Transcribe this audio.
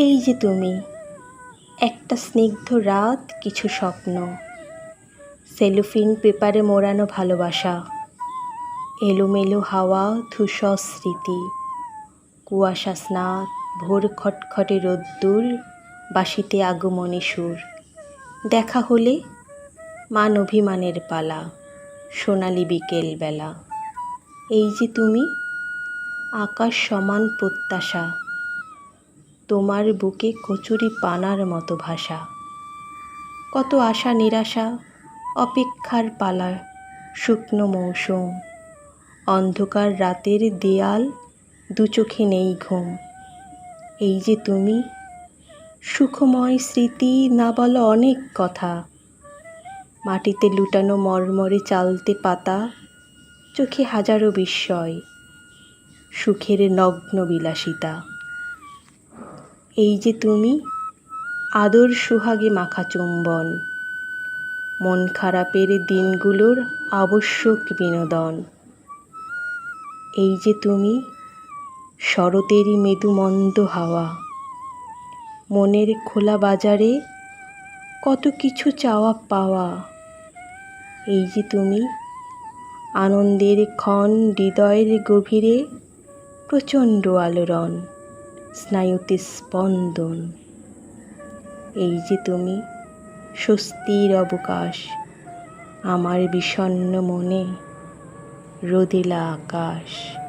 এই যে তুমি, একটা স্নিগ্ধ রাত, কিছু স্বপ্ন। সেলোফিন পেপারে মোড়ানো ভালোবাসা, এলোমেলো হাওয়া, ধূসর স্মৃতি, কুয়াশা স্নাত, ভোর খটখটে রোদ্দুর বাসিতে আগমনী সুর। দেখা হলে মান অভিমানের পালা, সোনালি বিকেল বেলা। এই যে তুমি, আকাশ সমান প্রত্যাশা তোমার বুকে কচুরি পানার মতো ভাষা। কত আশা নিরাশা, অপেক্ষার পালা, শুকনো মৌসুম, অন্ধকার রাতের দেয়াল, দু চোখে নেই ঘুম। এই যে তুমি, সুখময় স্মৃতি না বলা অনেক কথা। মাটিতে লুটানো মরমরে চালতে পাতা, চোখে হাজারো বিস্ময়, সুখের নগ্ন বিলাসিতা। এই যে তুমি, আদর সুহাগে মাখা চুম্বন। মন খারাপের দিনগুলোর আবশ্যক বিনোদন। এই যে তুমি, শরতেরই মৃদু মন্দ হাওয়া। মনের খোলা বাজারে কত কিছু চাওয়া পাওয়া। এই যে তুমি, আনন্দের ক্ষণ হৃদয়ের গভীরে প্রচণ্ড আলোড়ন। স্নায়ুতে স্পন্দন। এই যে তুমি স্বস্তির অবকাশ আমার বিষণ্ন মনে রোদেলা আকাশ।